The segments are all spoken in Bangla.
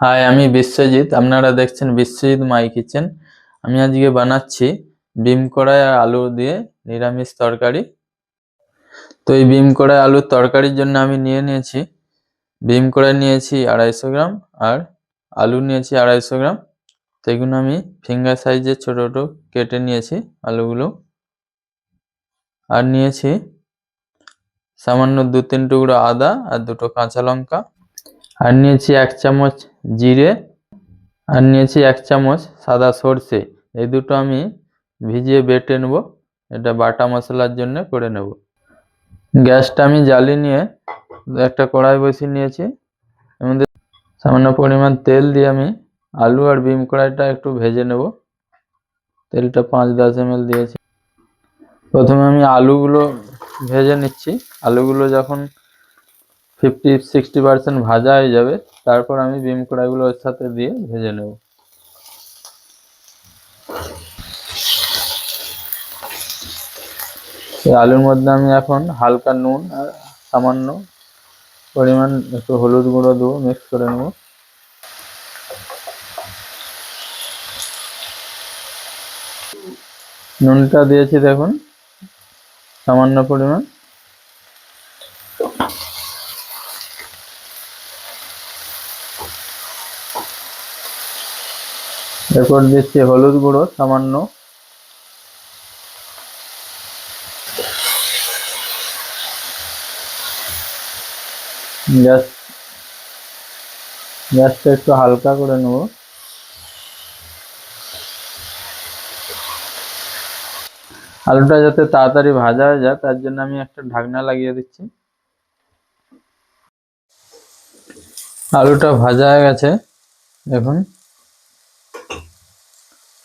হাই আমি বিশ্বজিৎ। আপনারা দেখছেন বিশ্বজিৎ মাই কিচেন। আমি আজকে বানাচ্ছি বিম কড়াই আর আলু দিয়ে নিরামিষ তরকারি। তো এই বিম কড়াই আলুর তরকারির জন্য আমি নিয়ে নিয়েছি, বিম কড়াই নিয়েছি আড়াইশো গ্রাম আর আলু নিয়েছি আড়াইশো গ্রাম। তো আমি ফিঙ্গার সাইজের ছোটো ছোটো কেটে নিয়েছি আলুগুলো। আর নিয়েছি সামান্য দু তিন টুকরো আদা আর দুটো কাঁচা লঙ্কা। আর নিয়েছি এক চামচ জিরে আর নিয়েছি এক চামচ সাদা সর্ষে। এই দুটো আমি ভিজিয়ে বেটে নেব। এটা বাটা মশলার জন্য করে নেব। গ্যাসটা আমি জ্বালিয়ে নিয়ে একটা কড়াই বসিয়ে নিয়েছি। মধ্যে সামান্য পরিমাণ তেল দিয়ে আমি আলু আর বিম কড়াইটা একটু ভেজে নেব। তেলটা পাঁচ দশ এম দিয়েছি। প্রথমে আমি আলুগুলো ভেজে নিচ্ছি। আলুগুলো যখন ফিফটি সিক্সটি পার্সেন্ট ভাজা হয়ে যাবে। তারপর আমি বিম ওর সাথে দিয়ে ভেজে নেব। আলুর মধ্যে আমি এখন হালকা নুন আর সামান্য পরিমাণ একটু হলুদ গুঁড়ো দেবো মিক্স করে নেব। নুনটা দিয়েছি দেখুন, সামান্য পরিমাণ। এরপর দিচ্ছি হলুদ গুঁড়ো, সামান্য। গ্যাস গ্যাসটা একটু হালকা করে নেব। আলুটা যাতে তাড়াতাড়ি ভাজা হয়ে যায়, তার জন্য আমি একটা ঢাকনা লাগিয়ে দিচ্ছি। আলুটা ভাজা হয়ে গেছে, দেখুন।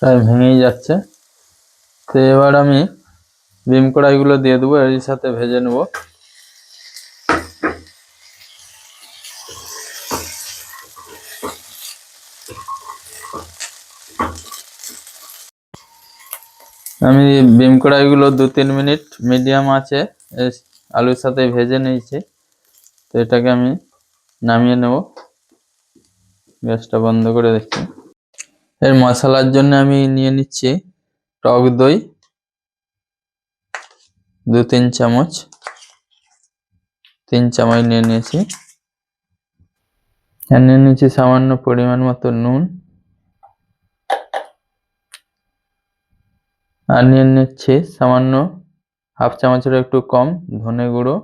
প্রায় ভেঙেই যাচ্ছে। তো এবার আমি বিম কড়াইগুলো দিয়ে দেবো, এর সাথে ভেজে নেব। আমি বিম কড়াইগুলো দু তিন মিনিট মিডিয়াম আছে আলুর সাথে ভেজে নিয়েছি। তো এটাকে আমি নামিয়ে নেব। গ্যাসটা বন্ধ করে দিচ্ছি এর মশলার জন্য আমি নিয়ে নিচ্ছি টক দই, দু তিন চামচ তিন চামচ নিয়ে নিয়েছি। আর নিয়ে নিয়েছি সামান্য পরিমাণ মতো নুন। আর নিয়ে নিচ্ছি সামান্য হাফ চামচের একটু কম ধনে গুঁড়ো।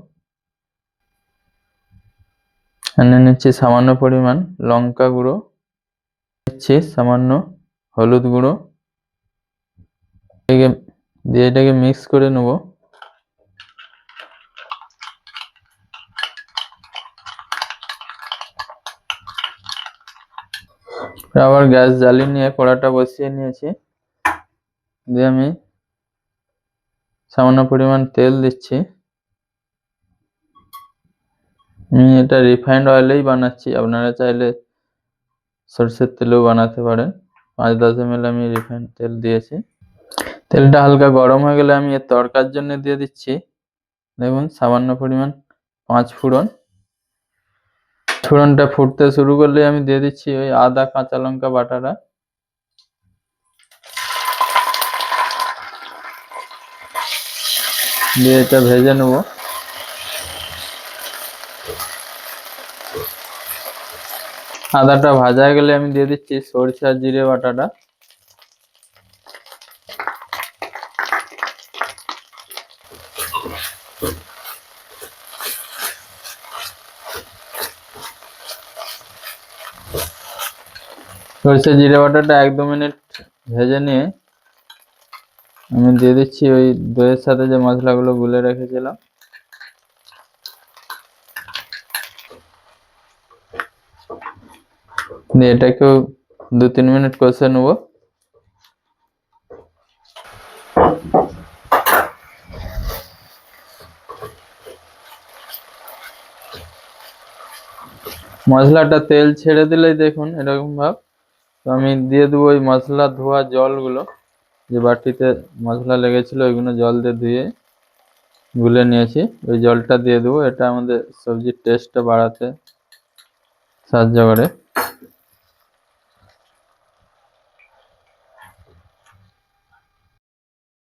আর নিয়ে নিচ্ছি সামান্য পরিমাণ লঙ্কা গুঁড়ো। নিচ্ছি সামান্য হলুদ গুঁড়ো। এটাকে, দিয়ে এটাকে মিক্স করে নেব। আবার গ্যাস জ্বালিয়ে নিয়ে কড়াটা বসিয়ে নিয়েছি। দিয়ে আমি সামান্য পরিমাণ তেল দিচ্ছি। আমি এটা রিফাইন্ড অয়েলেই বানাচ্ছি, আপনারা চাইলে সরষের তেলেও বানাতে পারেন। পাঁচ দশ এম আমি রিফাইন্ড তেল দিয়েছি। তেলটা হালকা গরম হয়ে গেলে আমি এর তরকার জন্য দিয়ে দিচ্ছি। দেখুন, সামান্য পরিমাণ পাঁচ ফোড়ন। ফোড়নটা ফুটতে শুরু করলে আমি দিয়ে দিচ্ছি ওই আদা, কাঁচা লঙ্কা বাটাটা। দিয়ে এটা ভেজে নেব। আদাটা ভাজা গেলে আমি দিয়ে দিচ্ছি সরষে জিরে বাটাটা। সরষে জিরে বাটাটা এক দু মিনিট ভেজে নিয়ে আমি দিয়ে দিচ্ছি ওই দইয়ের সাথে যে মশলাগুলো গুলে রেখেছিলাম। দিয়ে এটাকেও দু তিন মিনিট কষে নেব। মশলাটা তেল ছেড়ে দিলেই দেখুন এরকম ভাব। তো আমি দিয়ে দেবো ওই মশলা ধোয়া জলগুলো, যে বাটিতে মশলা লেগেছিল ওইগুলো জল দিয়ে ধুয়ে গুলে নিয়েছি। ওই জলটা দিয়ে দেবো, এটা আমাদের সবজির টেস্টটা বাড়াতে সাহায্য করে।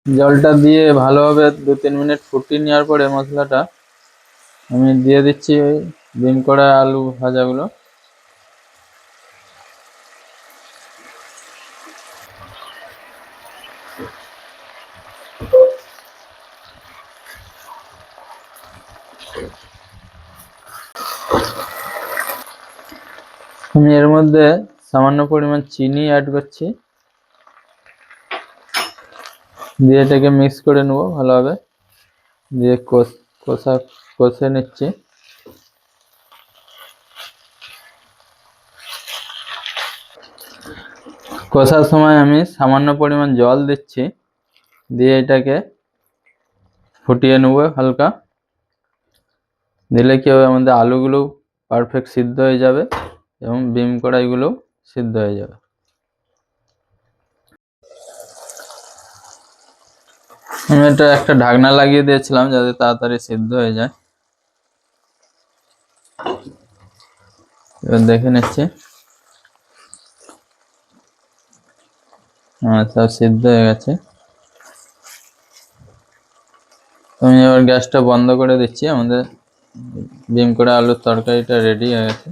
জলটা দিয়ে ভালোভাবে দু তিন মিনিট ফুটিয়ে নেওয়ার পরে মশলাটা আমি দিয়ে দিচ্ছি ওই ডিম কড়া আলু ভাজাগুলো। আমি এর মধ্যে সামান্য পরিমাণ চিনি অ্যাড করছি। দিয়ে এটাকে মিক্স করে নেব ভালোভাবে। দিয়ে কষ- কষা নিচ্ছি। কষার সময় আমি সামান্য পরিমাণ জল দিচ্ছি। দিয়ে এটাকে ফুটিয়ে নেব হালকা। দিলে কি হবে, আমাদের আলুগুলো পারফেক্ট সিদ্ধ হয়ে যাবে এবং বিম কড়াইগুলো সিদ্ধ হয়ে যাবে। আমি এটা একটা ঢাকনা লাগিয়ে দিয়েছিলাম যাতে তাড়াতাড়ি সিদ্ধ হয়ে যায়। এবার দেখে নিচ্ছি। সব সিদ্ধ হয়ে গেছে। আমি এবার গ্যাসটা বন্ধ করে দিচ্ছি। আমাদের ডিম করে আলুর তরকারিটা রেডি হয়ে গেছে।